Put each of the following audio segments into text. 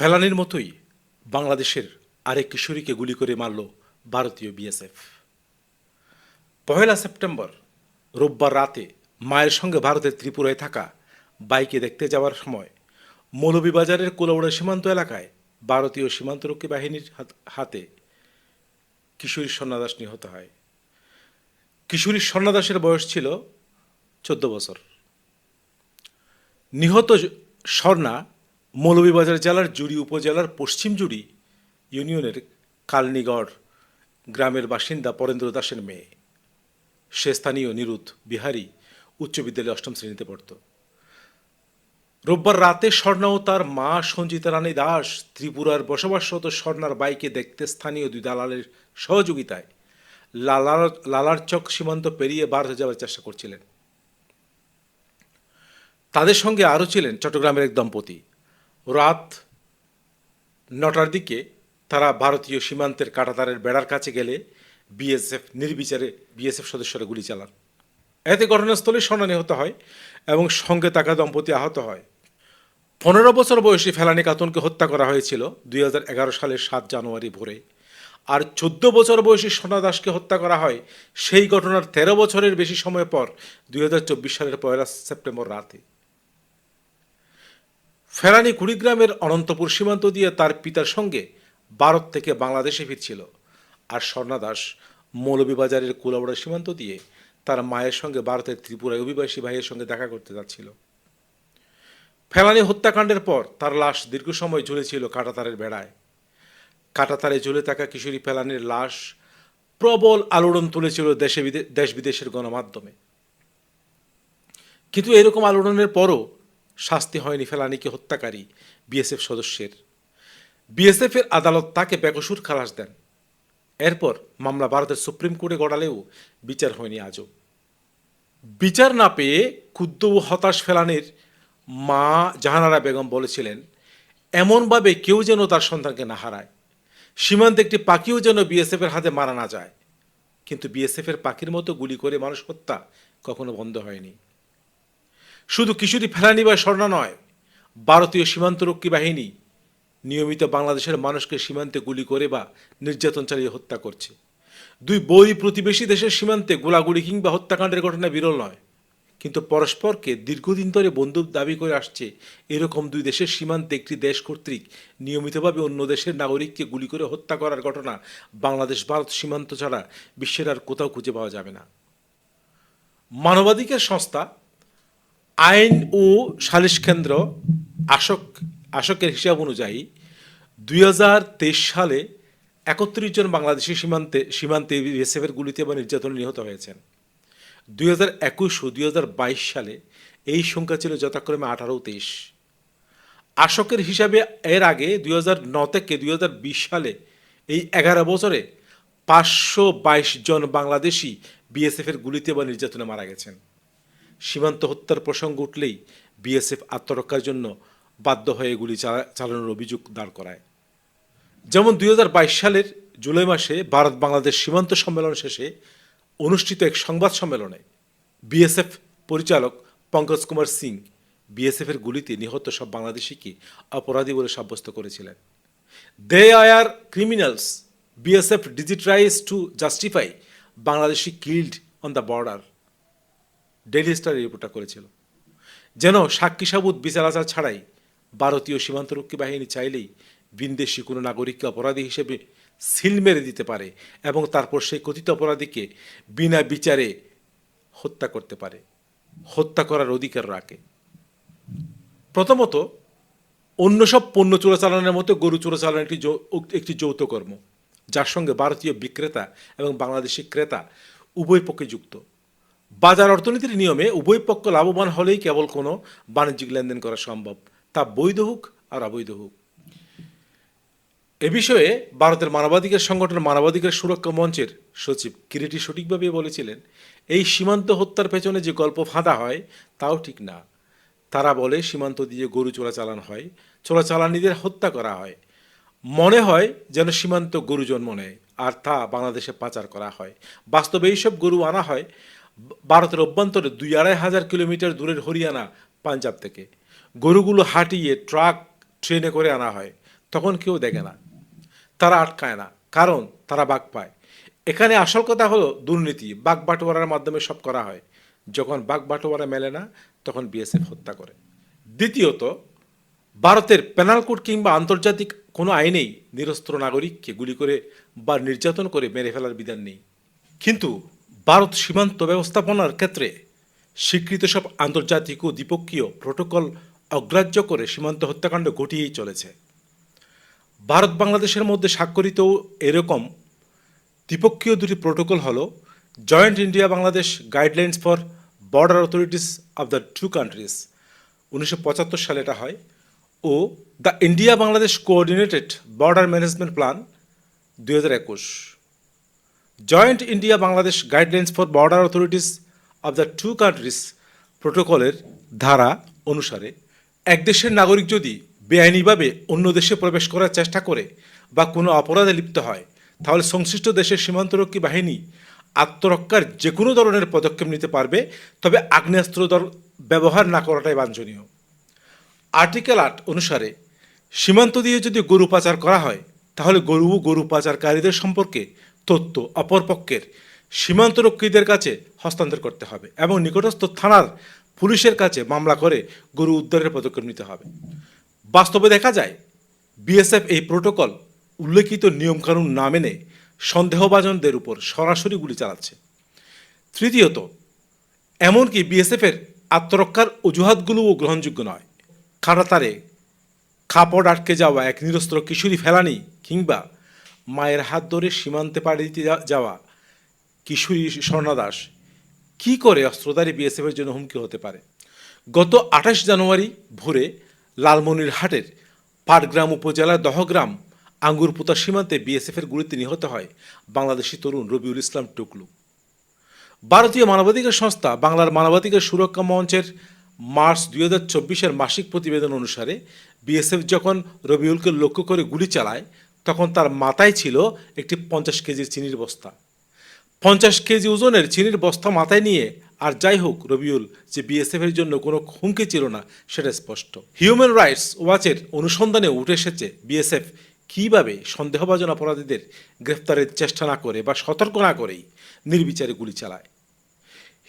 ফেলানির মতোই বাংলাদেশের আরেক কিশোরীকে গুলি করে মারল ভারতীয় বিএসএফ। পহেলা সেপ্টেম্বর, রোববার রাতে মায়ের সঙ্গে ভারতের ত্রিপুরায় থাকা বাইকে দেখতে যাওয়ার সময় মৌলভীবাজারের কোলাউড়া সীমান্ত এলাকায় ভারতীয় সীমান্তরক্ষী বাহিনীর হাতে কিশোরী স্বর্ণাদাস নিহত হয়। কিশোরী স্বর্ণাদাসের বয়স ছিল চোদ্দ বছর। নিহত স্বর্ণা মৌলভীবাজার জেলার জুড়ি উপজেলার পশ্চিম জুড়ি ইউনিয়নের কালনিগড় গ্রামের বাসিন্দা পরেন্দ্র দাসের মেয়ে। সে স্থানীয় নিরুত বিহারী উচ্চ বিদ্যালয়ে অষ্টম শ্রেণীতে পড়ত। রোববার রাতে স্বর্ণা ও তার মা সঞ্জিতা রানী দাস ত্রিপুরার বসবাসরত স্বর্ণার বাইকে দেখতে স্থানীয় দুই দালালের সহযোগিতায় লালার লালারচক সীমান্ত পেরিয়ে ভারতে যাওয়ার চেষ্টা করছিলেন। তাদের সঙ্গে আরও ছিলেন চট্টগ্রামের এক দম্পতি। রাত নটার দিকে তারা ভারতীয় সীমান্তের কাঁটাতারের বেড়ার কাছে গেলে বিএসএফ নির্বিচারে বিএসএফ সদস্যরা গুলি চালান। এতে ঘটনাস্থলে স্বর্ণ নিহত হয় এবং সঙ্গে থাকা দম্পতি আহত হয়। পনেরো বছর বয়সী ফেলানি খাতুনকে হত্যা করা হয়েছিল দুই হাজার এগারো সালের সাত জানুয়ারি ভোরে। আর চোদ্দ বছর বয়সী সোনা দাসকে হত্যা করা হয় সেই ঘটনার তেরো বছরের বেশি সময় পর দুই হাজার চব্বিশ সালের পয়লা সেপ্টেম্বর রাতে। ফেরানি কুড়িগ্রামের অনন্তপুর সীমান্ত দিয়ে তার পিতার সঙ্গে ভারত থেকে বাংলাদেশে ফিরছিল আর স্বর্ণা দাস মৌলভীবাজারের কুলাবড়া সীমান্ত দিয়ে তার মায়ের সঙ্গে ভারতের ত্রিপুরায় অভিবাসী ভাইয়ের সঙ্গে দেখা করতে যাচ্ছিল। ফেলানি হত্যাকাণ্ডের পর তার লাশ দীর্ঘ সময় ঝুলেছিল কাটাতারের বেড়ায়। কাটাতারে ঝুলে থাকা কিশোরী ফেলানির লাশ প্রবল আলোড়ন তুলেছিল দেশে দেশ বিদেশের গণমাধ্যমে। কিন্তু এরকম আলোড়নের পরও শাস্তি হয়নি ফেলানিকে হত্যাকারী বিএসএফ সদস্যের। বিএসএফের আদালত তাকে বেকসুর খালাস দেন। এরপর মামলা ভারতের সুপ্রিম কোর্টে গড়ালেও বিচার হয়নি আজও। বিচার না পেয়ে ক্ষুদ্র হতাশ ফেলানির মা জাহানারা বেগম বলেছিলেন, এমনভাবে কেউ যেন তার সন্তানকে না হারায়। সীমান্তে একটি পাখিও যেন বিএসএফের হাতে মারা না যায়। কিন্তু বিএসএফের পাখির মতো গুলি করে মানুষ হত্যা কখনো বন্ধ হয়নি। শুধু কিছুটি ফেলানি বা স্বর্ণা নয়, ভারতীয় সীমান্তরক্ষী বাহিনী নিয়মিত বাংলাদেশের মানুষকে সীমান্তে গুলি করে বা নির্যাতন চালিয়ে হত্যা করছে। দুই বই প্রতিবেশী দেশের সীমান্তে গোলাগুলি কিংবা হত্যাকাণ্ডের ঘটনা বিরল নয়, কিন্তু পরস্পরকে দীর্ঘদিন ধরে বন্ধু দাবি করে আসছে এরকম দুই দেশের সীমান্তে একটি দেশ কর্তৃক নিয়মিতভাবে অন্য দেশের নাগরিককে গুলি করে হত্যা করার ঘটনা বাংলাদেশ ভারত সীমান্ত ছাড়া বিশ্বের আর কোথাও খুঁজে পাওয়া যাবে না। মানবাধিকার সংস্থা আইন ও সালিশ কেন্দ্র আশক আশকের হিসাব অনুযায়ী দুই হাজার তেইশ সালে একত্রিশ জন বাংলাদেশি সীমান্তে সীমান্তে বিএসএফের গুলিতে বা নির্যাতনে নিহত হয়েছেন। দুই হাজার একুশ ও দুই হাজার বাইশ সালে এই সংখ্যা ছিল যথাক্রমে আঠারো তেইশ। আশকের হিসাবে এর আগে দুই হাজার ন থেকে দুই হাজার বিশ সালে এই এগারো বছরে পাঁচশো বাইশ জন বাংলাদেশি বিএসএফের গুলিতে বা নির্যাতনে মারা গেছেন। সীমান্ত হত্যার প্রসঙ্গ উঠলেই বিএসএফ আত্মরক্ষার জন্য বাধ্য হয়ে গুলি চালা- চালানোর অভিযোগ দাঁড় করায়। যেমন দুই হাজার বাইশ সালের জুলাই মাসে ভারত বাংলাদেশ সীমান্ত সম্মেলন শেষে অনুষ্ঠিত এক সংবাদ সম্মেলনে বিএসএফ পরিচালক পঙ্কজ কুমার সিং বিএসএফের গুলিতে নিহত সব বাংলাদেশিকে অপরাধী বলে সাব্যস্ত করেছিলেন। They are criminals, BSF DG tries to justify Bangladeshi killed on the border. Daily Star এই রিপোর্টটা করেছিল। যেন সাক্ষী সাবুত বিচার আচার ছাড়াই ভারতীয় সীমান্তরক্ষী বাহিনী চাইলেই বিনদেশি কোনো নাগরিককে অপরাধী হিসেবে সিল মেরে দিতে পারে এবং তারপর সেই কথিত অপরাধীকে বিনা বিচারে হত্যা করতে পারে। হত্যা করার অধিকার রাখে। প্রথমত, অন্য সব পণ্য চোরাচালানের মতো গরু চোরাচালান একটি একটি যৌথ কর্ম যার সঙ্গে ভারতীয় বিক্রেতা এবং বাংলাদেশি ক্রেতা উভয় পক্ষে যুক্ত। বাজার অর্থনীতির নিয়মে উভয় পক্ষ লাভবান হলেই কেবল কোনো বাণিজ্যিক লেনদেন করা সম্ভব। তা বৈধ হোক আর অবৈধ হোক। এ বিষয়ে ভারতের মানবাধিকার সংগঠন মানবাধিকার সুরক্ষা মঞ্চের সচিব কিরিটি সঠিকভাবে বলেছিলেন, এই সীমান্ত হত্যার পেছনে যে গল্প ফাঁদা হয়, তাও ঠিক না। তারা বলে, সীমান্ত দিয়ে গরু চোরাচালান হয়, চোরাচালানিদের হত্যা করা হয়। মনে হয় যেন সীমান্ত গরু জন্ম নেয়, আর তা বাংলাদেশে পাচার করা হয়। বাস্তবে এইসব গরু আনা হয় ভারতের অভ্যন্তরে দুই আড়াই হাজার কিলোমিটার দূরের হরিয়ানা, পাঞ্জাব থেকে। গরুগুলো হাঁটিয়ে ট্রাক, ট্রেনে করে আনা হয়। তখন কেউ দেখে না। তারা আটকায় না, কারণ তারা বাঘ পায়। এখানে আসল কথা হলো দুর্নীতি, বাঘ বাটোয়ারার মাধ্যমে সব করা হয়। যখন বাঘ বাটোয়ারা মেলে না, তখন বিএসএফ হত্যা করে। দ্বিতীয়ত, ভারতের পেনাল কোড কিংবা আন্তর্জাতিক কোনো আইনেই নিরস্ত্র নাগরিককে গুলি করে বা নির্যাতন করে মেরে ফেলার বিধান নেই। কিন্তু ভারত সীমান্ত ব্যবস্থাপনার ক্ষেত্রে স্বীকৃত সব আন্তর্জাতিক ও দ্বিপক্ষীয় প্রোটোকল অগ্রাহ্য করে সীমান্ত হত্যাকাণ্ড ঘটিয়েই চলেছে। ভারত বাংলাদেশের মধ্যে স্বাক্ষরিত এরকম দ্বিপক্ষীয় দুটি প্রোটোকল হল joint India Bangladesh guidelines for border authorities of the two countries, উনিশশো পঁচাত্তর সালে এটা হয়, ও the India Bangladesh coordinated border management plan, দুই হাজার একুশ। Joint India Bangladesh guidelines for border authorities of the two countries প্রোটোকলের ধারা অনুসারে, এক দেশের নাগরিক যদি বেআইনিভাবে অন্য দেশে প্রবেশ করার চেষ্টা করে বা কোনো অপরাধে লিপ্ত হয়, তাহলে সংশ্লিষ্ট দেশের সীমান্তরক্ষী বাহিনী আত্মরক্ষার যে কোনো ধরনের পদক্ষেপ নিতে পারবে, তবে আগ্নেয়াস্ত্র ব্যবহার না করাটাই বাঞ্ছনীয়। আর্টিকেল আট অনুসারে, সীমান্ত দিয়ে যদি গরু পাচার করা হয়, তাহলে গরু গরু পাচারকারীদের সম্পর্কে তথ্য অপরপক্ষের সীমান্তরক্ষীদের কাছে হস্তান্তর করতে হবে এবং নিকটস্থ থানার পুলিশের কাছে মামলা করে গরু উদ্ধারের পদক্ষেপ নিতে হবে। বাস্তবে দেখা যায়, বিএসএফ এই প্রোটোকল উল্লেখিত নিয়মকানুন না মেনে সন্দেহভাজনদের উপর সরাসরি গুলি চালাচ্ছে। তৃতীয়ত, এমনকি বিএসএফের আত্মরক্ষার অজুহাতগুলোও গ্রহণযোগ্য নয়। কারাতারে খাপড় আটকে যাওয়া এক নিরস্ত্র কিশোরী ফেলানি কিংবা মায়ের হাত ধরে সীমান্তে পাড়ি দিতে যাওয়া কিশোরী স্বর্ণা দাস কী করে অস্ত্রধারী বিএসএফের জন্য হুমকি হতে পারে? গত আঠাশ জানুয়ারি ভোরে লালমনিরহাটের পাটগ্রাম উপজেলার দহগ্রাম আঙ্গুরপুতা সীমান্তে বিএসএফের গুলিতে নিহত হয় বাংলাদেশি তরুণ রবিউল ইসলাম টুকলু। ভারতীয় মানবাধিকার সংস্থা বাংলার মানবাধিকার সুরক্ষা মঞ্চের মার্চ দুই হাজার চব্বিশের মাসিক প্রতিবেদন অনুসারে বিএসএফ যখন রবিউলকে লক্ষ্য করে গুলি চালায় তখন তার মাথায় ছিল একটি পঞ্চাশ কেজির চিনির বস্তা। পঞ্চাশ কেজি ওজনের চিনির বস্তা মাথায় নিয়ে, আর যাই হোক রবিউল, যে বিএসএফ এর জন্য কোনো হুমকি ছিল না, সেটা স্পষ্ট। হিউম্যান রাইটস ওয়াচের অনুসন্ধানে উঠে এসেছে বিএসএফ কীভাবে সন্দেহভাজন অপরাধীদের গ্রেফতারের চেষ্টা না করে বা সতর্ক না করেই নির্বিচারে গুলি চালায়।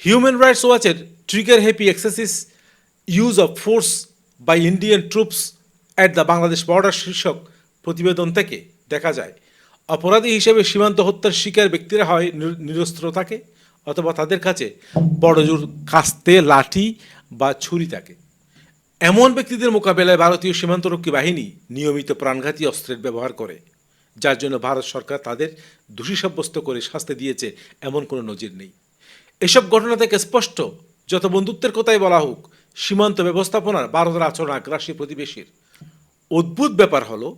Human rights ওয়াচের trigger happy excessive use of force by Indian troops at the Bangladesh border শীর্ষক প্রতিবেদন থেকে দেখা যায়, অপরাধী হিসেবে সীমান্ত হত্যার শিকার ব্যক্তিরা হয় নিরস্ত্র থাকে অথবা তাদের কাছে বড়জোর কাস্তে, লাঠি বা ছুরি থাকে। এমন ব্যক্তিদের মোকাবেলায় ভারতীয় সীমান্তরক্ষী বাহিনী নিয়মিত প্রাণঘাতী অস্ত্রের ব্যবহার করে, যার জন্য ভারত সরকার তাদের দোষী সাব্যস্ত করে শাস্তি দিয়েছে এমন কোনো নজির নেই। এসব ঘটনা থেকে স্পষ্ট, যত বন্ধুত্বের কথাই বলা হোক, সীমান্ত ব্যবস্থাপনার ভারতের আচরণ আগ্রাসী প্রতিবেশীর। অদ্ভুত ব্যাপার হলো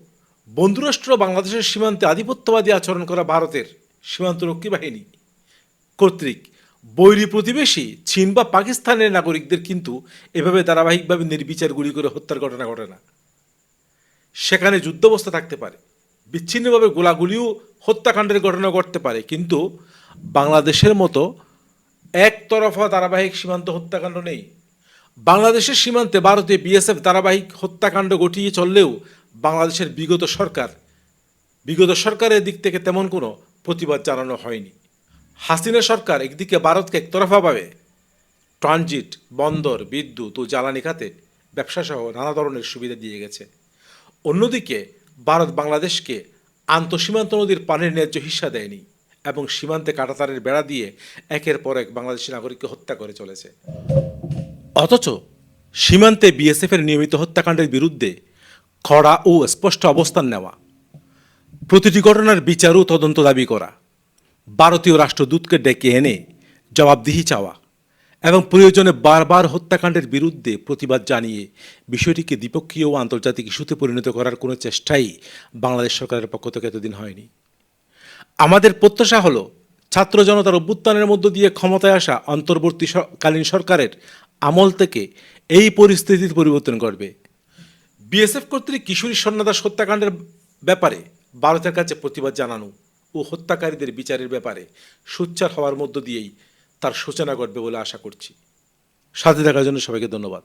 বন্ধুরাষ্ট্র বাংলাদেশের সীমান্তে আধিপত্যবাদী আচরণ করা ভারতের সীমান্তরক্ষী বাহিনী। কর্তৃক বৈরী প্রতিবেশী চীন বা পাকিস্তানের নাগরিকদের কিন্তু এভাবে ধারাবাহিকভাবে নির্বিচার গুলি করে হত্যার ঘটনা ঘটে না। সেখানে যুদ্ধাবস্থা থাকতে পারে। বিচ্ছিন্নভাবে গোলাগুলিও হত্যাকাণ্ডের ঘটনা ঘটতে পারে, কিন্তু বাংলাদেশের মতো একতরফা ধারাবাহিক সীমান্ত হত্যাকাণ্ড নেই। বাংলাদেশের সীমান্তে ভারতে বিএসএফ ধারাবাহিক হত্যাকাণ্ড ঘটিয়ে চললেও বাংলাদেশের বিগত সরকার, বিগত সরকারের দিক থেকে তেমন কোনো প্রতিবাদ জানানো হয়নি। হাসিনা সরকার একদিকে ভারতকে একতরফাভাবে ট্রানজিট, বন্দর, বিদ্যুৎ ও জ্বালানি খাতে ব্যবসাসহ নানা ধরনের সুবিধা দিয়ে গেছে। অন্যদিকে, ভারত বাংলাদেশকে আন্তঃসীমান্ত নদীর পানির ন্যায্য হিস্সা দেয়নি এবং সীমান্তে কাটাতারের বেড়া দিয়ে একের পর এক বাংলাদেশি নাগরিককে হত্যা করে চলেছে। অথচ সীমান্তে বিএসএফের নিয়মিত হত্যাকাণ্ডের বিরুদ্ধে খড়া ও স্পষ্ট অবস্থান নেওয়া। প্রতিটি ঘটনার বিচার ও তদন্ত দাবি করা। ভারতীয় রাষ্ট্রদূতকে ডেকে এনে জবাবদিহি চাওয়া এবং প্রয়োজনে বারবার হত্যাকাণ্ডের বিরুদ্ধে প্রতিবাদ জানিয়ে বিষয়টিকে দ্বিপক্ষীয় ও আন্তর্জাতিক ইস্যুতে পরিণত করার কোনো চেষ্টাই বাংলাদেশ সরকারের পক্ষ থেকে এতদিন হয়নি। আমাদের প্রত্যাশা হলো ছাত্র জনতার অভ্যুত্থানের মধ্য দিয়ে ক্ষমতায় আসা অন্তর্বর্তীকালীন সরকারের আমল থেকে এই পরিস্থিতির পরিবর্তন করবে বিএসএফ কর্তৃক কিশোরী সন্ন্যাদাস হত্যাকাণ্ডের ব্যাপারে ভারতের কাছে প্রতিবাদ জানানো ও হত্যাকারীদের বিচারের ব্যাপারে সোচ্চার হওয়ার মধ্য দিয়েই তার সূচনা ঘটবে বলে আশা করছি। সাথে থাকার জন্য সবাইকে ধন্যবাদ।